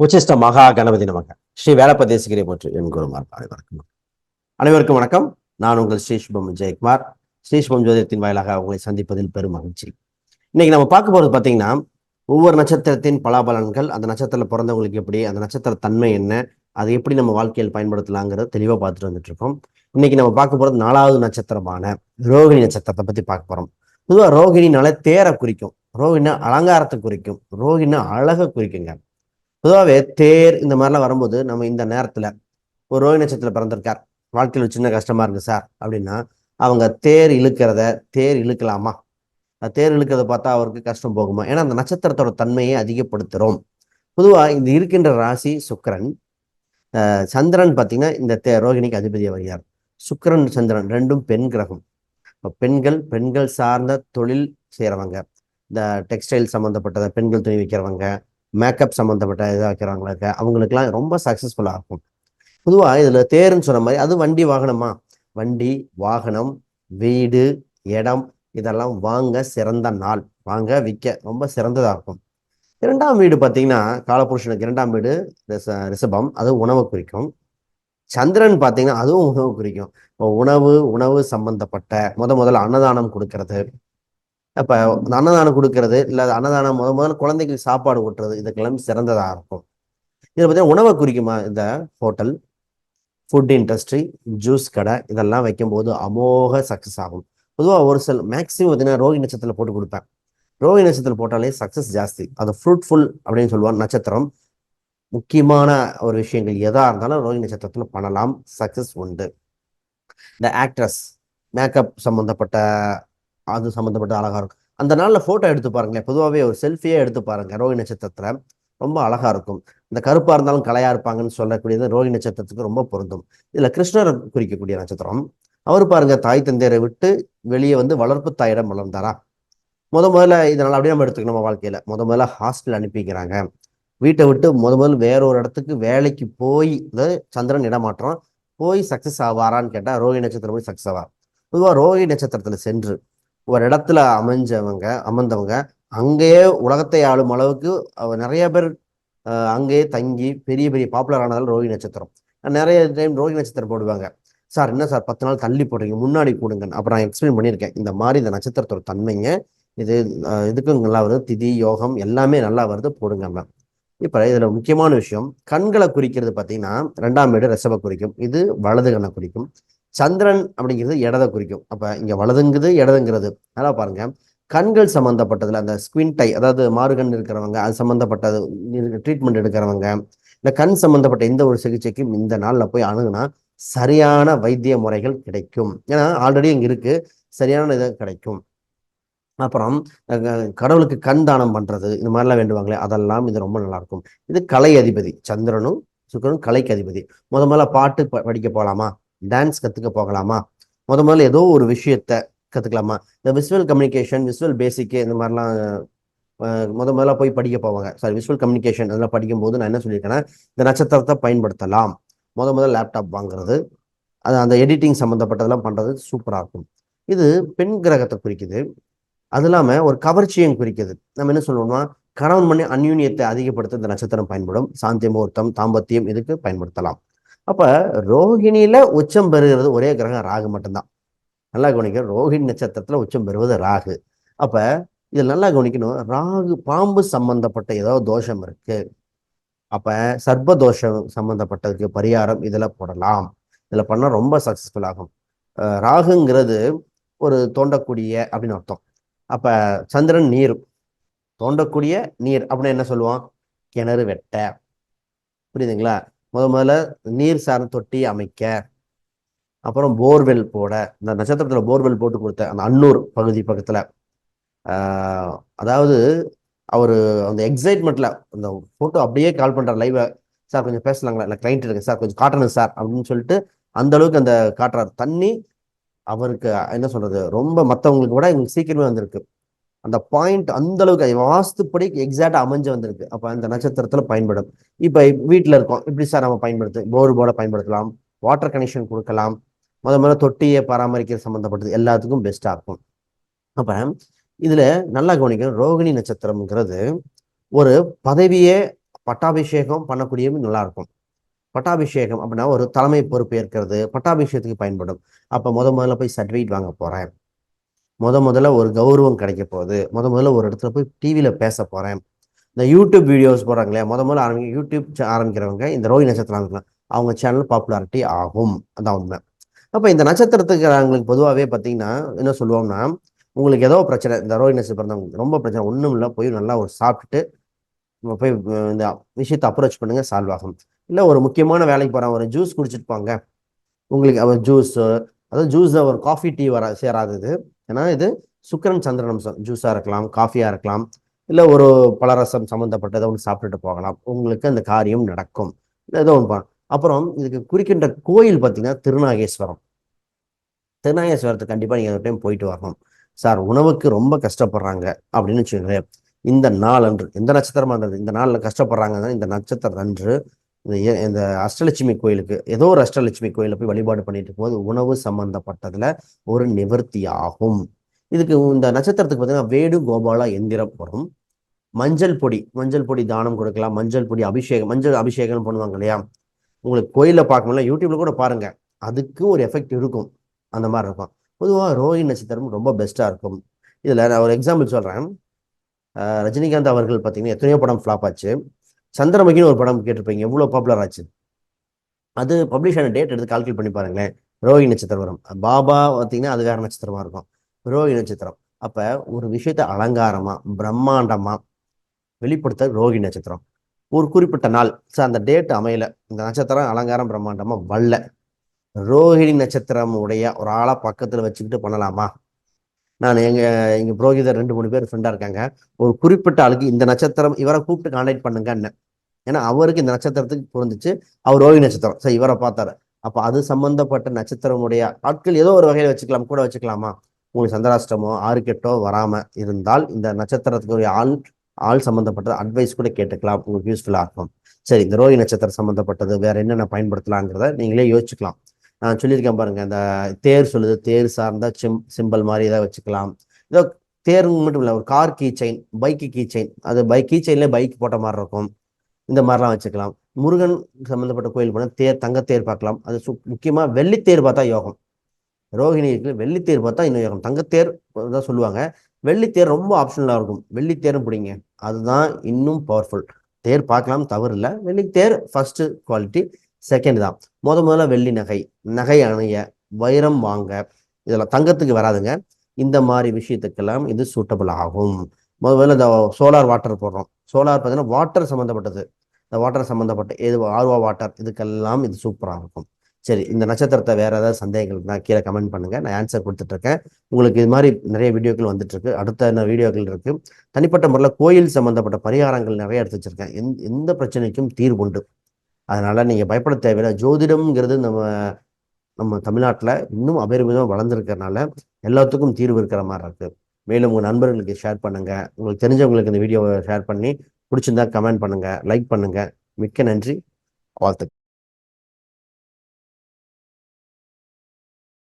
உச்சிஷ்ட மகா கணபதி நமக. ஸ்ரீ வேலப்பதேசிகிரி போற்று என் குருமார் அனைவருக்கும் அனைவருக்கும் வணக்கம். நான் உங்கள் ஸ்ரீ சுபம் ஜெயக்குமார் ஸ்ரீ சுபம் ஜோதிடத்தின் வாயிலாக உங்களை சந்திப்பதில் பெரும் மகிழ்ச்சி. இன்னைக்கு நம்ம பார்க்க போறது பார்த்தீங்கன்னா ஒவ்வொரு நட்சத்திரத்தின் பலாபலன்கள் அந்த நட்சத்திரத்தில் பிறந்தவங்களுக்கு எப்படி அந்த நட்சத்திர தன்மை என்ன அதை எப்படி நம்ம வாழ்க்கையில் பயன்படுத்தலாங்கிறத தெளிவாக பார்த்துட்டு வந்துட்டு இருக்கோம் இன்னைக்கு நம்ம பார்க்க போறது நாலாவது நட்சத்திரமான ரோகிணி நட்சத்திரத்தை பத்தி பார்க்க போறோம். பொதுவாக ரோகிணினால தேரை குறிக்கும் ரோகிணா அலங்காரத்தை குறிக்கும் ரோகிணா அழகை குறிக்குங்க. பொதுவாகவே தேர் இந்த மாதிரிலாம் வரும்போது நம்ம இந்த நேரத்தில் ஒரு ரோஹி நட்சத்திரத்தில் பிறந்திருக்கார். வாழ்க்கையில் ஒரு சின்ன கஷ்டமாக இருக்குது சார். அப்படின்னா அவங்க தேர் இழுக்கிறத தேர் இழுக்கலாமா? தேர் இழுக்கிறத பார்த்தா அவருக்கு கஷ்டம் போகுமா? ஏன்னா அந்த நட்சத்திரத்தோட தன்மையை அதிகப்படுத்துறோம். பொதுவாக இது இருக்கின்ற ராசி சுக்கரன் சந்திரன் பார்த்தீங்கன்னா இந்த தே ரோகிணிக்கு அதிபதி வருகிறார். சுக்கரன் சந்திரன் ரெண்டும் பெண் கிரகம். இப்போ பெண்கள் பெண்கள் சார்ந்த தொழில் செய்கிறவங்க இந்த டெக்ஸ்டைல் சம்மந்தப்பட்டதை பெண்கள் துணி வைக்கிறவங்க மேக்கப் சம்மந்தப்பட்ட இதாக இருக்க அவங்களுக்குலாம் ரொம்ப சக்ஸஸ்ஃபுல்லாக இருக்கும். பொதுவாக இதில் தேர்ன்னு சொன்ன மாதிரி அது வண்டி வாகனமா? வண்டி வாகனம் வீடு இடம் இதெல்லாம் வாங்க சிறந்த நாள். வாங்க விற்க ரொம்ப சிறந்ததாக இருக்கும். இரண்டாம் வீடு பார்த்தீங்கன்னா காலபுருஷனுக்கு இரண்டாம் வீடு ரிச ரிஷபம். அது உணவை குறிக்கும். சந்திரன் பார்த்தீங்கன்னா அதுவும் உணவு குறிக்கும். இப்போ உணவு உணவு சம்பந்தப்பட்ட முத முதல்ல அன்னதானம் கொடுக்கறது. அப்போ அன்னதானம் கொடுக்கறது இல்லை அன்னதானம் முத முதல்ல குழந்தைகளுக்கு சாப்பாடு ஊட்டுறது இதுக்கெல்லாம் சிறந்ததாக இருக்கும். இதை பார்த்தீங்கன்னா உணவை குறிக்குமா இந்த ஹோட்டல் ஃபுட் இண்டஸ்ட்ரி ஜூஸ் கடை இதெல்லாம் வைக்கும்போது அமோக சக்ஸஸ் ஆகும். பொதுவாக ஒரு சில மேக்ஸிமம் பார்த்தீங்கன்னா ரோகி நட்சத்திரத்தில் போட்டு கொடுப்பேன். ரோகி நட்சத்திரத்தில் போட்டாலே சக்ஸஸ் ஜாஸ்தி. அது ஃப்ரூட்ஃபுல் அப்படின்னு சொல்லுவாங்க நட்சத்திரம். முக்கியமான ஒரு விஷயங்கள் எதாக இருந்தாலும் ரோகி நட்சத்திரத்தில் பண்ணலாம். சக்ஸஸ் உண்டு. இந்த ஆக்ட்ரஸ் மேக்கப் சம்மந்தப்பட்ட அது சம்மந்தப்பட்ட அழகாக இருக்கும். அந்த நாளில் ஃபோட்டோ எடுத்து பாருங்களேன். பொதுவாகவே ஒரு செல்ஃபியே எடுத்து பாருங்கள் ரோஹி நட்சத்திரத்தில் ரொம்ப அழகாக இருக்கும். இந்த கருப்பாக இருந்தாலும் கலையாக இருப்பாங்கன்னு சொல்லக்கூடியது ரோஹி நட்சத்திரத்துக்கு ரொம்ப பொருந்தும். இதில் கிருஷ்ணரை குறிக்கக்கூடிய நட்சத்திரம். அவர் பாருங்க தாய் தந்தையரை விட்டு வெளியே வந்து வளர்ப்பு தாயிடம் வளர்ந்தாரா? முத முதல்ல இதனால் அப்படியே நம்ம எடுத்துக்கணும் நம்ம முத முதல்ல ஹாஸ்டல் அனுப்பிக்கிறாங்க. வீட்டை விட்டு முத முதல் வேற ஒரு இடத்துக்கு வேலைக்கு போய் இந்த சந்திரன் இடமாற்றம் போய் சக்ஸஸ் ஆவாரான்னு கேட்டால் ரோஹி நட்சத்திரம் போய் சக்ஸஸ் ஆவார். பொதுவாக ரோஹி நட்சத்திரத்தில் சென்று ஒரு இடத்துல அமைஞ்சவங்க அமர்ந்தவங்க அங்கேயே உலகத்தை ஆளும் அளவுக்கு நிறைய பேர் அஹ், அங்கேயே தங்கி பெரிய பெரிய பாப்புலர் ஆனதால் ரோஹி நட்சத்திரம். நிறைய டைம் ரோஹி நட்சத்திரம் போடுவாங்க. சார் என்ன சார் பத்து நாள் தள்ளி போடுறீங்க? முன்னாடி கூடுங்க அப்புறம் நான் எக்ஸ்பிளைன் பண்ணியிருக்கேன். இந்த மாதிரி இந்த நட்சத்திரத்தோட தன்மைங்க இது இதுக்கும் நல்லா வருது. திதி யோகம் எல்லாமே நல்லா வருது. போடுங்க மேம் இப்போ இதுல முக்கியமான விஷயம் கண்களை குறிக்கிறது பார்த்தீங்கன்னா ரெண்டாம் வீடு ரிஷப குறிக்கும். இது வலது கண்ணை குறிக்கும். சந்திரன் அப்படிங்கிறது இடதை குறிக்கும். அப்போ இங்கே வலதுங்குது இடதுங்கிறது. நல்லா பாருங்கள் கண்கள் சம்மந்தப்பட்டதில் அந்த ஸ்குவின் டை அதாவது மாறுகண் இருக்கிறவங்க அது சம்மந்தப்பட்டது ட்ரீட்மெண்ட் எடுக்கிறவங்க இந்த கண் சம்மந்தப்பட்ட எந்த ஒரு சிகிச்சைக்கும் இந்த நாளில் போய் அணுகுனா சரியான வைத்திய முறைகள் கிடைக்கும். ஏன்னா ஆல்ரெடி இங்கே இருக்குது சரியான இது கிடைக்கும். அப்புறம் கடவுளுக்கு கண் தானம் பண்ணுறது இந்த மாதிரிலாம் வேண்டுவாங்களே அதெல்லாம் இது ரொம்ப நல்லாயிருக்கும். இது கலை அதிபதி சந்திரனும் சுக்கிரனும் கலைக்கு அதிபதி. முத முதல்ல பாட்டு ப- படிக்க போகலாமா டான்ஸ் கற்றுக்க போகலாமா? முத முதல்ல ஏதோ ஒரு விஷயத்த கற்றுக்கலாமா இந்த விசுவல் கம்யூனிகேஷன் விசுவல் பேசிக்கு இந்த மாதிரிலாம் முத முதல்ல போய் படிக்க போவாங்க. சாரி விசுவல் கம்யூனிகேஷன் அதெல்லாம் படிக்கும்போது நான் என்ன சொல்லியிருக்கேன்னா இந்த நட்சத்திரத்தை பயன்படுத்தலாம். முத முதல்ல லேப்டாப் வாங்குறது அது அந்த எடிட்டிங் சம்மந்தப்பட்டதெல்லாம் பண்ணுறது சூப்பராக இருக்கும். இது பெண் கிரகத்தை குறிக்குது. அது இல்லாமல் ஒரு கவர்ச்சியும் குறிக்குது. நம்ம என்ன சொல்லுவோம்னா கணவன் மணி அந்யூன்யத்தை அதிகப்படுத்த இந்த நட்சத்திரம் பயன்படும். சாந்தி முகூர்த்தம் தாம்பத்தியம் இதுக்கு பயன்படுத்தலாம். அப்போ ரோகிணியில் உச்சம் பெறுகிறது ஒரே கிரகம் ராகு மட்டும்தான். நல்லா கவனிக்க ரோஹிணி நட்சத்திரத்தில் உச்சம் பெறுவது ராகு. அப்போ இதில் நல்லா கவனிக்கணும் ராகு பாம்பு சம்பந்தப்பட்ட ஏதோ தோஷம் இருக்குது அப்போ சர்ப்ப தோஷம் சம்மந்தப்பட்டதுக்கு பரிகாரம் இதில் போடலாம். இதில் பண்ணால் ரொம்ப சக்சஸ்ஃபுல் ஆகும். ராகுங்கிறது ஒரு தோண்டக்கூடிய அப்படின்னு அர்த்தம். அப்போ சந்திரன் நீர் தோண்டக்கூடிய நீர் அப்படின்னு என்ன சொல்லுவோம் கிணறு வெட்ட. புரியுதுங்களா? முத முதல்ல நீர் சார்ந்த தொட்டி அமைக்க அப்புறம் போர்வெல் போட இந்த நட்சத்திரத்தில் போர்வெல் போட்டு கொடுத்த அந்த அன்னூர் பகுதி பக்கத்தில் அதாவது அவர் அந்த எக்ஸைட்மெண்ட்டில் அந்த ஃபோட்டோ அப்படியே கால் பண்ணுற லைவை சார் கொஞ்சம் பேசலாங்களா? இல்லை கிளைண்ட் இருக்கு சார் கொஞ்சம் காட்டணும் சார் அப்படின்னு சொல்லிட்டு அந்த அளவுக்கு அந்த காட்டுறாரு. தண்ணி அவருக்கு என்ன சொல்கிறது ரொம்ப மற்றவங்களுக்கு கூட எங்களுக்கு சீக்கிரமே வந்திருக்கு. அந்த பாயிண்ட் அந்த அளவுக்கு வாஸ்துப்படி எக்ஸாக்டா அமைஞ்சு வந்திருக்கு. அப்ப அந்த நட்சத்திரத்துல பயன்படும். இப்ப வீட்டுல இருக்கோம். இப்படி சார் நம்ம பயன்படுத்து போர் போர்டை பயன்படுத்தலாம். வாட்டர் கனெக்ஷன் கொடுக்கலாம். முத முதல்ல தொட்டியை பராமரிக்கிற சம்மந்தப்பட்டது எல்லாத்துக்கும் பெஸ்டா இருக்கும். அப்ப இதுல நல்லா கவனிக்கணும். ரோகிணி நட்சத்திரம்ங்கிறது ஒரு பதவியே பட்டாபிஷேகம் பண்ணக்கூடியவும் நல்லா இருக்கும். பட்டாபிஷேகம் அப்படின்னா ஒரு தலைமை பொறுப்பு ஏற்கிறது. பட்டாபிஷேகத்துக்கு பயன்படும். அப்போ முத முதல்ல போய் சர்டிஃபிகேட் வாங்க போகிறேன் முத முதல்ல ஒரு கௌரவம் கிடைக்க போகுது. முத முதல்ல ஒரு இடத்துல போய் டிவியில் பேச போகிறேன் இந்த யூடியூப் வீடியோஸ் போடுறாங்க இல்லையா? முத முதல்ல ஆரம்பிக்க யூடியூப் ஆரம்பிக்கிறவங்க இந்த ரோஹி நட்சத்திரம் அவங்க சேனல் பாப்புலாரிட்டி ஆகும். அதான் உண்மை. அப்போ இந்த நட்சத்திரத்துக்கு பொதுவாகவே பார்த்தீங்கன்னா என்ன சொல்லுவோம்னா உங்களுக்கு ஏதோ பிரச்சனை இந்த ரோஹி நட்சத்திரம் பிறந்தவங்களுக்கு ரொம்ப பிரச்சனை ஒன்றும் இல்லை போய் நல்லா ஒரு சாப்பிட்டுட்டு போய் இந்த விஷயத்தை அப்ரோச் பண்ணுங்கள் சால்வ் ஆகும். இல்லை ஒரு முக்கியமான வேலைக்கு போகிறேன் ஒரு ஜூஸ் குடிச்சிட்டு போங்க. உங்களுக்கு அவர் ஜூஸு அதாவது ஜூஸில் ஒரு காஃபி டீ வர சேராதது. ஏன்னா இது சுக்கரன் சந்திரன் அம்சம் ஜூஸாக இருக்கலாம் காஃபியாக இருக்கலாம் இல்லை ஒரு பலரசம் சம்மந்தப்பட்டதை ஒன்று சாப்பிட்டுட்டு போகலாம். உங்களுக்கு அந்த காரியம் நடக்கும். ஏதோ ஒன்று அப்புறம் இதுக்கு குறிக்கின்ற கோயில் பார்த்தீங்கன்னா திருநாகேஸ்வரம். திருநாகேஸ்வரத்துக்கு கண்டிப்பாக நீங்கள் ஒரு டைம் போயிட்டு வரணும். சார் உணவுக்கு ரொம்ப கஷ்டப்படுறாங்க அப்படின்னு வச்சுக்கோங்களேன். இந்த நாள் அன்று எந்த நட்சத்திரமா இருந்தது இந்த நாளில் கஷ்டப்படுறாங்கன்னா இந்த நட்சத்திரம் அன்று இந்த இந்த அஷ்டலட்சுமி கோயிலுக்கு ஏதோ ஒரு அஷ்டலட்சுமி கோயிலில் போய் வழிபாடு பண்ணிட்டு போது உணவு சம்பந்தப்பட்டதுல ஒரு நிவர்த்தி ஆகும். இதுக்கு இந்த நட்சத்திரத்துக்கு பார்த்தீங்கன்னா வேடு கோபாலா எந்திரம் வரும். மஞ்சள் பொடி மஞ்சள் பொடி தானம் கொடுக்கலாம் மஞ்சள் பொடி அபிஷேகம் மஞ்சள் அபிஷேகம் பண்ணுவாங்க இல்லையா? உங்களுக்கு கோயிலில் பார்க்கணும்ல யூடியூப்ல கூட பாருங்க. அதுக்கு ஒரு எஃபெக்ட் இருக்கும். அந்த மாதிரி இருக்கும். பொதுவாக ரோஹி நட்சத்திரம் ரொம்ப பெஸ்ட்டாக இருக்கும். இதில் நான் ஒரு எக்ஸாம்பிள் சொல்கிறேன் ரஜினிகாந்த் அவர்கள் பார்த்தீங்கன்னா எத்தனையோ படம் ஃப்ளாப் ஆச்சு. சந்திரமுகின்னு ஒரு படம் கேட்டிருப்பீங்க. எவ்வளோ பாப்புலர் ஆச்சு? அது பப்ளிஷ் ஆன டேட் எடுத்து கால்குலேட் பண்ணி பாருங்களேன். ரோஹி நட்சத்திரம். வரும் பாபா பார்த்தீங்கன்னா அது வேற நட்சத்திரமா இருக்கும். ரோஹி நட்சத்திரம். அப்போ ஒரு விஷயத்தை அலங்காரமாக பிரம்மாண்டமாக வெளிப்படுத்த ரோஹி நட்சத்திரம். ஒரு குறிப்பிட்ட நாள். சார் அந்த டேட் அமையல. இந்த நட்சத்திரம் அலங்காரம் பிரம்மாண்டமாக வல்ல ரோஹிணி நட்சத்திரம் உடைய ஒரு ஆளாக பக்கத்தில் வச்சுக்கிட்டு பண்ணலாமா? நான் எங்கள் எங்கள் புரோகிதர் ரெண்டு மூணு பேர் ஃப்ரெண்டாக இருக்காங்க. ஒரு குறிப்பிட்ட ஆளுக்கு இந்த நட்சத்திரம் இவரை கூப்பிட்டு கான்டாக்ட் பண்ணுங்கன்னு. ஏன்னா அவருக்கு இந்த நட்சத்திரத்துக்கு புரிஞ்சிச்சு அவர் ரோஹி நட்சத்திரம். சரி இவரை பார்த்தாரு. அப்போ அது சம்மந்தப்பட்ட நட்சத்திரமுடைய ஆட்கள் ஏதோ ஒரு வகையில் வச்சுக்கலாம் கூட வச்சுக்கலாமா? உங்களுக்கு சந்திராஷ்டமோ ஆறு கெட்டோ இருந்தால் இந்த நட்சத்திரத்துக்கு ஆள் ஆள் சம்மந்தப்பட்ட அட்வைஸ் கூட கேட்டுக்கலாம். உங்களுக்கு யூஸ்ஃபுல்லாக இருக்கும். சரி இந்த ரோஹி நட்சத்திரம் சம்மந்தப்பட்டது வேற என்னென்ன பயன்படுத்தலாங்கிறத நீங்களே யோசிச்சுக்கலாம். நான் சொல்லியிருக்கேன் பாருங்க அந்த தேர் சொல்லுது தேர் சார்ந்த சிம் சிம்பிள் மாதிரி ஏதாவது வச்சுக்கலாம். இதோ தேர் மட்டும் இல்லை ஒரு car key chain bike key chain அது பைக் கீ செயின்லேயே பைக் போட்ட மாதிரி இருக்கும். இந்த மாதிரிலாம் வச்சுக்கலாம். முருகன் சம்மந்தப்பட்ட கோயில் போனால் தேர் தங்கத்தேர் பார்க்கலாம். அது சு முக்கியமாக வெள்ளித்தேர் பார்த்தா யோகம். ரோஹிணிக்கு வெள்ளித்தேர் பார்த்தா இன்னும் யோகம். தங்கத்தேர் தான் சொல்லுவாங்க. வெள்ளித்தேர் ரொம்ப ஆப்ஷனலாக இருக்கும். வெள்ளித்தேரும் பிடிங்க. அதுதான் இன்னும் பவர்ஃபுல் தேர் பார்க்கலாம் தவறு இல்லை. வெள்ளித்தேர் ஃபஸ்ட்டு குவாலிட்டி செகண்ட் தான். முத முதல்ல வெள்ளி நகை. நகை அணைய வைரம் வாங்க. இதெல்லாம் தங்கத்துக்கு வராதுங்க. இந்த மாதிரி விஷயத்துக்கெல்லாம் இது சூட்டபிள் ஆகும். முதல்ல இந்த சோலார் வாட்டர் போடுறோம். சோலார் பார்த்தீங்கன்னா வாட்டர் சம்மந்தப்பட்டது இந்த வாட்டர் சம்மந்தப்பட்ட எது ஆர்வா வாட்டர் இதுக்கெல்லாம் இது சூப்பராக இருக்கும். சரி இந்த நட்சத்திரத்தை வேற ஏதாவது சந்தேகங்கள் இருந்தால் கீழே கமெண்ட் பண்ணுங்க. நான் ஆன்சர் கொடுத்துட்டு இருக்கேன். உங்களுக்கு இது மாதிரி நிறைய வீடியோக்கள் வந்துட்டு இருக்கு. அடுத்த வீடியோக்கள் இருக்கு? தனிப்பட்ட முறையில் கோயில் சம்மந்தப்பட்ட பரிகாரங்கள் நிறைய எடுத்து வச்சிருக்கேன். எந்த பிரச்சனைக்கும் தீர்வு உண்டு. அதனால் நீங்கள் பயப்பட தேவையில்லை. ஜோதிடம்ங்கிறது நம்ம நம்ம தமிழ்நாட்டில் இன்னும் அபரிமிதமாக வளர்ந்துருக்கறனால எல்லாத்துக்கும் தீர்வு இருக்கிற மாதிரி இருக்குது மேலும் உங்கள் நண்பர்களுக்கு ஷேர் பண்ணுங்கள் உங்களுக்கு தெரிஞ்சவங்களுக்கு இந்த வீடியோவை ஷேர் பண்ணி பிடிச்சிருந்தா கமெண்ட் பண்ணுங்கள் லைக் பண்ணுங்கள் மிக்க நன்றி. வாழ்த்துக்கள்.